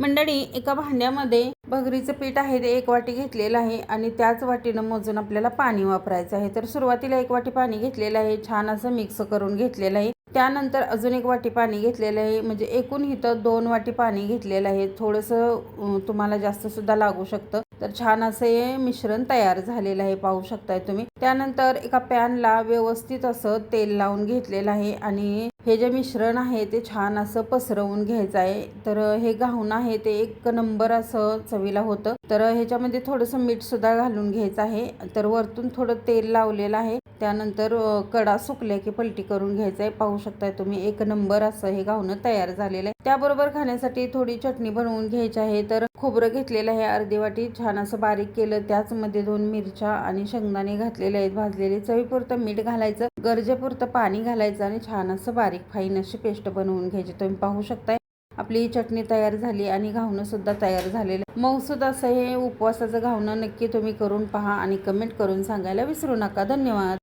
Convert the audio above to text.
मंडळी एका भांड्यामध्ये भगरीचं पीठ आहे ते एक वाटी घेतलेलं आहे आणि त्याच वाटीनं मोजून आपल्याला पाणी वापरायचं आहे. तर सुरुवातीला एक वाटी पाणी घेतलेलं आहे छान असं मिक्स करून घेतलेलं आहे. त्यानंतर अजून एक वाटी पाणी घेतलेलं आहे म्हणजे एकूण इथं दोन वाटी पाणी घेतलेलं आहे. थोडंसं तुम्हाला जास्त सुद्धा लागू शकतं. तर छान असं हे मिश्रण तयार झालेलं आहे पाहू शकताय तुम्ही. त्यानंतर एका पॅनला व्यवस्थित असं तेल लावून घेतलेलं आहे आणि हे जे मिश्रण आहे ते छान असं पसरवून घ्यायचं आहे. तर हे घाऊन आहे ते एक नंबर असं चवीला होतं. तर ह्याच्यामध्ये थोडंसं मीठ सुद्धा घालून घ्यायचं आहे. तर वरतून थोडं तेल लावलेलं आहे. त्यानंतर कडा सुकल्या की पलटी करून घ्यायचं आहे. पाहू शकताय तुम्ही एक नंबर असं हे घावणं तयार झालेलं आहे. त्याबरोबर खाण्यासाठी थोडी चटणी बनवून घ्यायची आहे. तर खोबरं घेतलेलं आहे अर्धी वाटी. छान असं बारीक केलं. त्याचमध्ये दोन मिरच्या आणि शेंगदाणे घातलेले आहेत. भाजलेले चवीपुरतं मीठ घालायचं. गरजेपुरतं पाणी घालायचं आणि छान असं बारीक फाईन अशी पेस्ट बनवून घ्यायची. तुम्ही पाहू शकताय आपली चटणी तयार झाली आणि घावणं सुद्धा तयार झालेलं मऊसुद्धा असं हे उपवासाचं घावणं नक्की तुम्ही करून पहा आणि कमेंट करून सांगायला विसरू नका. धन्यवाद.